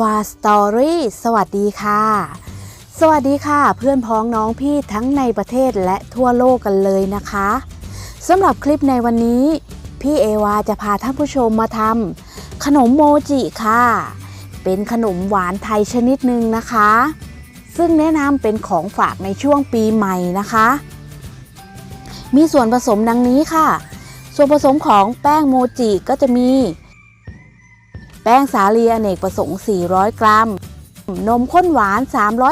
วาสตอรี่สวัสดีค่ะ สวัสดีค่ะ เพื่อนพ้องน้องพี่ทั้งในประเทศและทั่วโลกกันเลยนะคะสำหรับคลิปในวันนี้ พี่เอวาจะพาท่านผู้ชมมาทำขนมโมจิค่ะ เป็นขนมหวานไทยชนิดหนึ่งนะคะ ซึ่งแนะนำเป็นของฝากในช่วงปีใหม่นะคะ มีส่วนผสมดังนี้ค่ะ ส่วนผสมของแป้งโมจิก็จะมี แป้งสาลีอเนกประสงค์ 400 กรัม นมข้นหวาน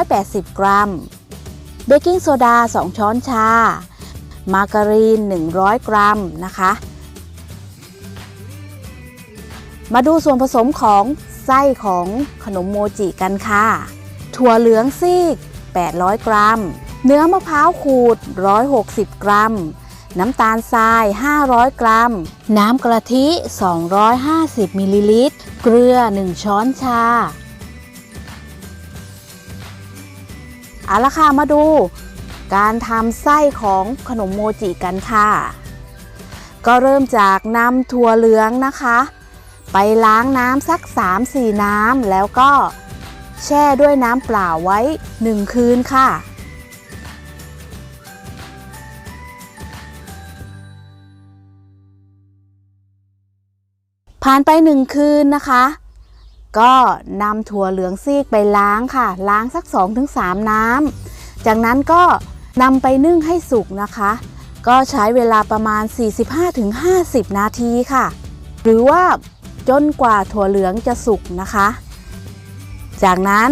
380 กรัม เบกกิ้งโซดา 2 ช้อนชา มาการีน 100 กรัมนะคะ มาดูส่วนผสมของไส้ของขนมโมจิกันค่ะ ถั่วเหลืองซีก 800 กรัม เนื้อมะพร้าวขูด 160 กรัม น้ำตาลทราย 500 กรัม น้ำกะทิ 250 มิลลิลิตร เกลือ 1 ช้อนชา เอาละค่ะ มาดู การทำไส้ของขนมโมจิกันค่ะ ก็เริ่มจากนำถั่วเหลืองนะคะ ไปล้างน้ำสัก 3-4 น้ำแล้วก็แช่ด้วยน้ำเปล่าไว้ 1 คืนค่ะ ผ่านไปหนึ่งคืนนะคะ ก็นำถั่วเหลืองซีกไปล้างค่ะ ล้างสัก 2-3 น้ำ จากนั้นก็นำไปนึ่งให้สุกนะคะ ก็ใช้เวลาประมาณ 45-50 นาทีค่ะ หรือว่าจนกว่าถั่วเหลืองจะสุกนะคะ จากนั้น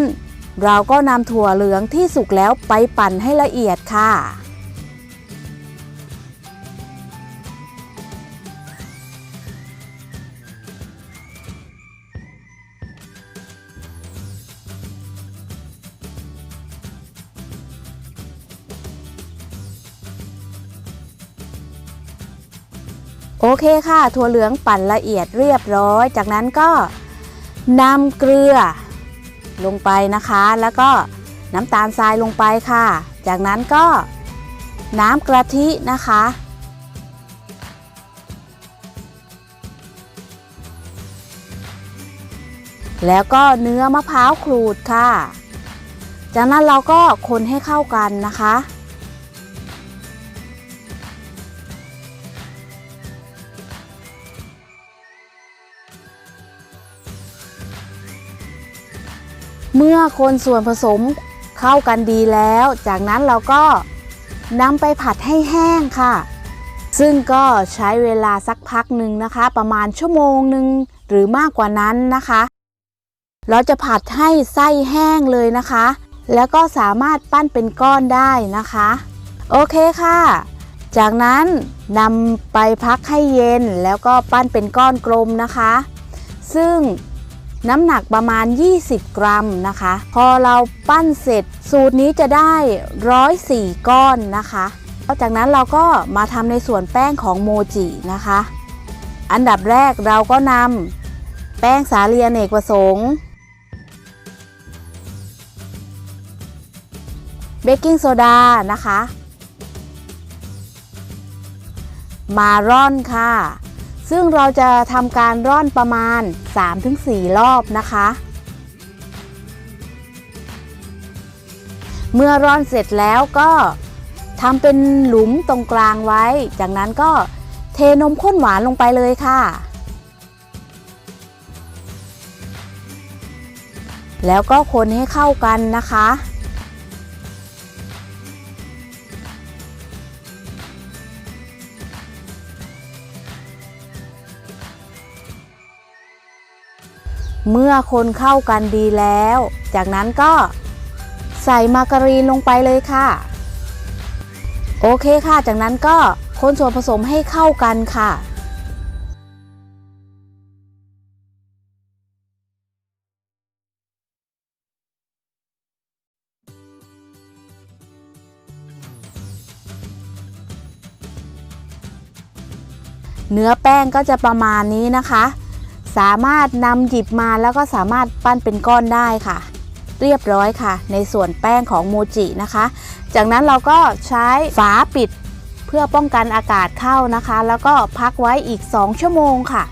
เราก็นำถั่วเหลืองที่สุกแล้วไปปั่นให้ละเอียดค่ะ โอเคค่ะ ถั่วเหลืองปั่นละเอียดเรียบร้อย จากนั้นก็นำเกลือลงไปนะคะ แล้วก็น้ำตาลทรายลงไปค่ะ จากนั้นก็น้ำกะทินะคะ แล้วก็เนื้อมะพร้าวขูดค่ะ จากนั้นเราก็คนให้เข้ากันนะคะ เมื่อคนส่วนผสมเข้ากันดีแล้ว จากนั้นเราก็นำไปผัดให้แห้งค่ะ ซึ่งก็ใช้เวลาสักพักหนึ่งนะคะ ประมาณชั่วโมงหนึ่งหรือมากกว่านั้นนะคะ เราจะผัดให้ไส้แห้งเลยนะคะ แล้วก็สามารถปั้นเป็นก้อนได้นะคะ โอเคค่ะ จากนั้นนำไปพักให้เย็นแล้วก็ปั้นเป็นก้อนกลมนะคะ ซึ่ง น้ำหนักประมาณ 20 กรัมนะคะ พอเราปั้นเสร็จสูตรนี้จะได้ 104 ก้อนนะคะจากนั้นเราก็มาทำในส่วนแป้งของโมจินะคะ อันดับแรกเราก็นำแป้งสาลีอเนกประสงค์เบกกิ้งโซดานะคะ มาร่อนค่ะ ซึ่งเราจะทำการร่อนประมาณ 3-4 รอบนะคะ เมื่อร่อนเสร็จแล้วก็ทำเป็นหลุมตรงกลางไว้ จากนั้นก็เทนมข้นหวานลงไปเลยค่ะ แล้วก็คนให้เข้ากันนะคะ เมื่อคนเข้ากันดีแล้ว จากนั้นก็ใส่มาการีนลงไปเลยค่ะ โอเคค่ะ จากนั้นก็คนส่วนผสมให้เข้ากันค่ะเนื้อแป้งก็จะประมาณนี้นะคะ สามารถนำหยิบมาแล้วก็สามารถปั้นเป็นก้อนได้ค่ะ เรียบร้อยค่ะ ในส่วนแป้งของโมจินะคะ จากนั้นเราก็ใช้ฝาปิดเพื่อป้องกันอากาศเข้านะคะ แล้วก็พักไว้อีก 2 ชั่วโมงค่ะ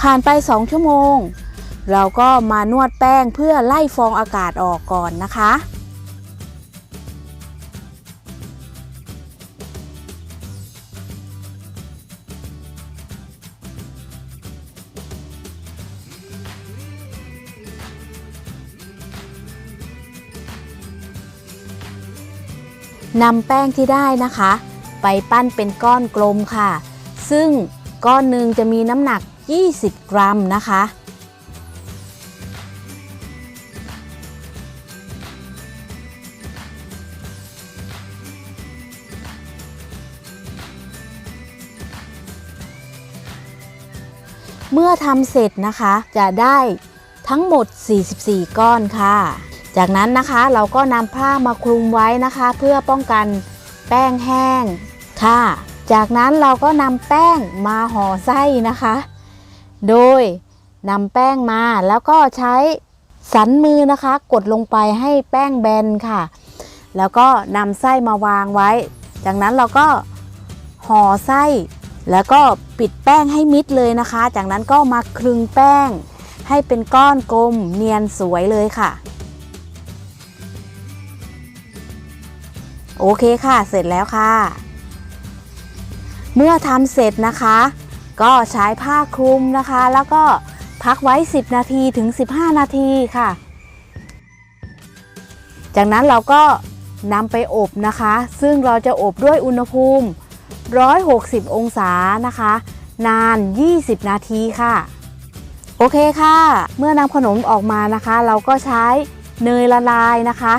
ผ่านไป 2 ชั่วโมง เราก็มานวดแป้งเพื่อไล่ฟองอากาศออกก่อนนะคะ นำแป้งที่ได้นะคะ ไปปั้นเป็นก้อนกลมค่ะ ซึ่งก้อนหนึ่งจะมีน้ำหนัก 20 กรัมนะคะ เมื่อทำเสร็จนะคะจะได้ทั้งหมด 44 ก้อนค่ะ จากนั้นนะคะเราก็นำผ้ามาคลุมไว้นะคะ เพื่อป้องกันแป้งแห้งค่ะ จากนั้นเราก็นำแป้งมาห่อไส้นะคะ โดยนำแป้งมาแล้วก็ใช้สันมือนะคะ กดลงไปให้แป้งแบนค่ะ แล้วก็นำไส้มาวางไว้ จากนั้นเราก็ห่อไส้ แล้วก็ปิดแป้งให้มิดเลยนะคะ จากนั้นก็มาคลึงแป้ง ให้เป็นก้อนกลมเนียนสวยเลยค่ะ โอเคค่ะเสร็จแล้วค่ะ เมื่อทำเสร็จนะคะ ก็ใช้ผ้าคลุมนะคะ แล้วก็พักไว้ 10 นาทีถึง 15 นาทีค่ะ จากนั้นเราก็นำไปอบนะคะ ซึ่งเราจะอบด้วยอุณหภูมิ 160 องศานะคะ นาน 20 นาทีค่ะ โอเคค่ะ เมื่อนำขนมออกมานะคะ เราก็ใช้เนยละลายนะคะ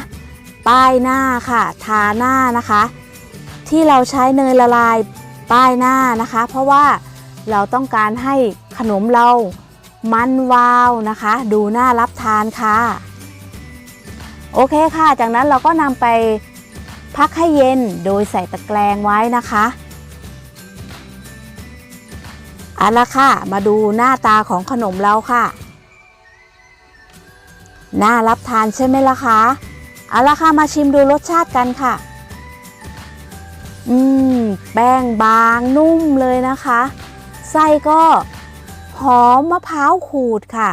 ป้ายหน้าค่ะ ทาหน้านะคะ ที่เราใช้เนยละลายป้ายหน้านะคะ เพราะว่าเราต้องการให้ขนมเรามันวาวนะคะ ดูน่ารับทานค่ะ โอเคค่ะ จากนั้นเราก็นำไปพักให้เย็นโดยใส่ตะแกรงไว้นะคะเอาละค่ะ มาดูหน้าตาของขนมเราค่ะ น่ารับทานใช่ไหมล่ะคะ เอาละค่ะมาชิมดูรสชาติกันค่ะ อืม แป้งบางนุ่มเลยนะคะ ไส้ก็หอมมะพร้าวขูดค่ะ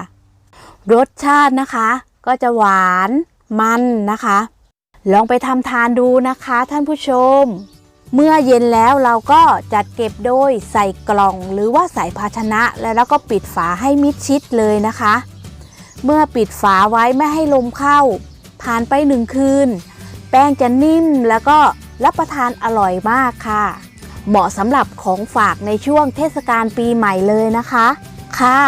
รสชาตินะคะ ก็จะหวานมันนะคะ ลองไปทำทานดูนะคะท่านผู้ชม เมื่อเย็นแล้วเราก็จัดเก็บโดยใส่กล่องหรือว่าใส่ภาชนะแล้วก็ปิดฝาให้มิดชิดเลยนะคะ เมื่อปิดฝาไว้ไม่ให้ลมเข้า ผ่านไปหนึ่งคืน แป้งจะนิ่มแล้วก็รับประทานอร่อยมากค่ะ เหมาะสำหรับของฝากในช่วงเทศกาลปีใหม่เลยนะคะค่ะ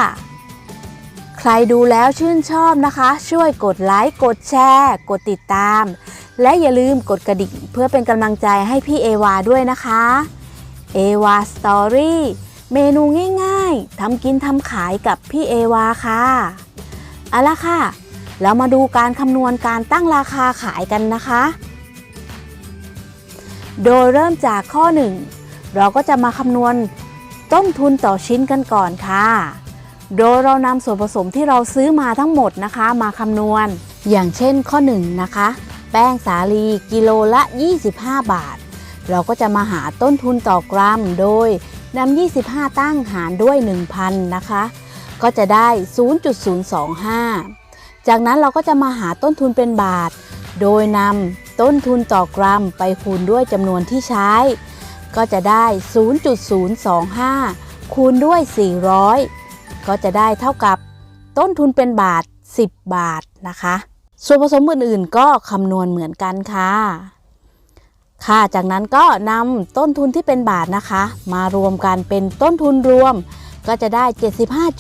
ใครดูแล้วชื่นชอบนะคะ ช่วยกดไลค์ กดแชร์ กดติดตาม และอย่าลืมกดกระดิ่งเพื่อเป็นกำลังใจให้พี่เอวาด้วยนะคะเอวาสตอรี่เมนูง่ายๆทำกินทำขายกับพี่เอวาค่ะเอาละค่ะ แล้วมาดูการคำนวณการตั้งราคาขายกันนะคะ โดยเริ่มจากข้อ 1 เราก็จะมาคำนวณต้นทุนต่อชิ้นกันก่อนค่ะ โดยเรานำส่วนผสมที่เราซื้อมาทั้งหมดนะคะ มาคำนวณ อย่างเช่นข้อ 1 นะคะ แป้งสาลีกิโลละ 25 บาท เราก็จะมาหาต้นทุนต่อกรัมโดยนำ25 ตั้งหารด้วย 1,000 นะคะ ก็จะได้ 0.025 จากนั้นเราก็จะมาหาต้นทุนเป็นบาท โดยนำต้นทุนต่อกรัมไปคูณด้วยจำนวนที่ใช้ ก็จะได้ 0.025 คูณด้วย 400 ก็จะได้เท่ากับต้นทุนเป็นบาท 10 บาทนะคะ ส่วนผสมอื่นๆ ก็คำนวณเหมือนกันค่ะ ค่ะ จากนั้นก็นำต้นทุนที่เป็นบาทนะคะ มารวมกันเป็นต้นทุนรวม ก็จะได้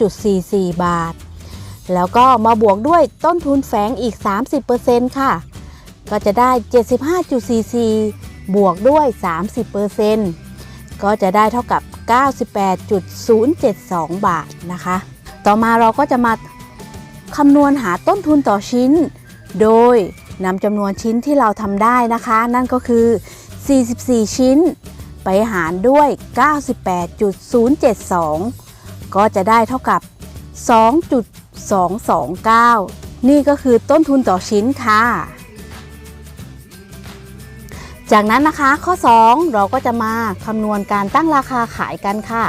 75.44 บาท แล้วก็มาบวกด้วยต้นทุนแฝงอีก 30%ค่ะ ก็จะได้ 75.44 บวกด้วย 30%ก็จะได้เท่ากับ 98.072 บาทนะคะ ต่อมาเราก็จะมาคำนวณหาต้นทุนต่อชิ้น โดยนำจำนวนชิ้นที่เราทำได้นะคะ นั่นก็คือ 44 ชิ้น ไปหารด้วย 98.072 ก็จะได้เท่ากับ 229 นี่ก็คือต้นทุนต่อชิ้นค่ะ จากนั้นนะคะข้อ 2 เราก็จะมาคำนวณการตั้งราคาขายกันค่ะ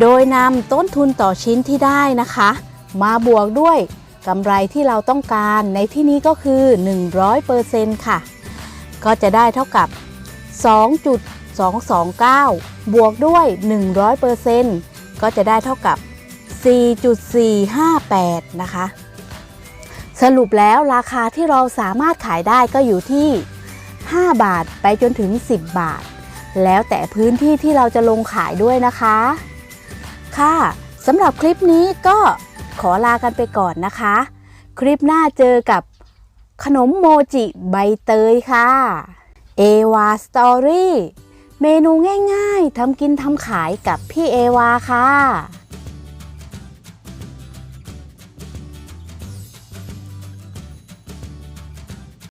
โดยนำต้นทุนต่อชิ้นที่ได้นะคะ มาบวกด้วยกำไรที่เราต้องการในที่นี้ก็คือ 100%ค่ะ ก็จะได้เท่ากับ 2.229 บวกด้วย 100%ก็จะได้เท่ากับ 4.458 นะคะ สรุปแล้วราคาที่เราสามารถขายได้ก็อยู่ที่ 5 บาทไปจนถึง 10 บาท แล้วแต่พื้นที่ที่เราจะลงขายด้วยนะคะ ค่ะสำหรับคลิปนี้ก็ขอลากันไปก่อนนะคะ คลิปหน้าเจอกับขนมโมจิใบเตยค่ะเอวาสตอรี่เมนูง่ายๆทำกินทำขายกับพี่เอวาค่ะ